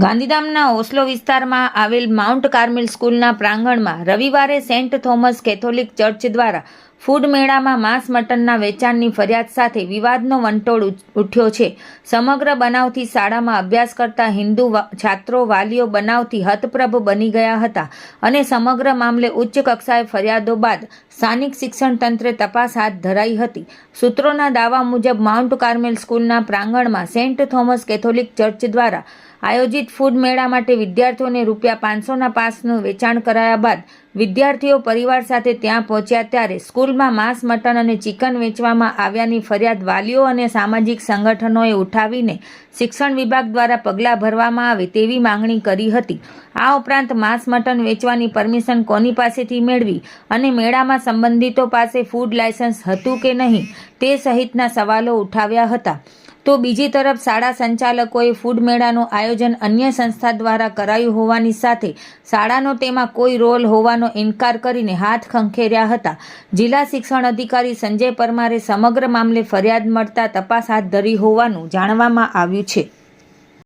ગાંધીધામના ઓસ્લો વિસ્તારમાં આવેલ માઉન્ટ કાર્મેલ સ્કૂલના પ્રાંગણમાં રવિવારે સેન્ટ થોમસ કેથોલિક ચર્ચ દ્વારા ફૂડ મેળામાં માંસ મટનના વેચાણની ફરિયાદ સાથે વિવાદનો વંટોળ ઉઠ્યો છે. સમગ્ર બનાવથી શાળામાં અભ્યાસ કરતા હિન્દુ છાત્રો વાલીઓ બનાવથી હતપ્રભ બની ગયા હતા અને સમગ્ર મામલે ઉચ્ચ કક્ષાએ ફરિયાદો બાદ સ્થાનિક શિક્ષણ તંત્રે તપાસ હાથ ધરાઈ હતી. સૂત્રોના દાવા મુજબ માઉન્ટ કાર્મેલ સ્કૂલના પ્રાંગણમાં સેન્ટ થોમસ કેથોલિક ચર્ચ દ્વારા આયોજિત ફૂડ મેળા માટે વિદ્યાર્થીઓને રૂપિયા પાંચસોના પાસનું વેચાણ કરાયા બાદ વિદ્યાર્થીઓ પરિવાર સાથે ત્યાં પહોંચ્યા ત્યારે સ્કૂલમાં માંસ, મટન અને ચિકન વેચવામાં આવ્યાની ફરિયાદ વાલીઓ અને સામાજિક સંગઠનોએ ઉઠાવીને શિક્ષણ વિભાગ દ્વારા પગલાં ભરવામાં આવે તેવી માંગણી કરી હતી. આ ઉપરાંત માંસ, મટન વેચવાની પરમિશન કોની પાસેથી મેળવી અને મેળામાં સંબંધિતો પાસે ફૂડ લાયસન્સ હતું કે નહીં તે સહિતના સવાલો ઉઠાવ્યા હતા. તો બીજી તરફ શાળા સંચાલકોએ ફૂડ મેળાનું આયોજન અન્ય સંસ્થા દ્વારા કરાયું હોવાની સાથે શાળાનો તેમાં કોઈ રોલ હોવાનો ઇનકાર કરીને હાથ ખંખેર્યા હતા. જિલ્લા શિક્ષણ અધિકારી સંજય પરમારે સમગ્ર મામલે ફરિયાદ મળતા તપાસ હાથ ધરી હોવાનું જાણવામાં આવ્યું છે.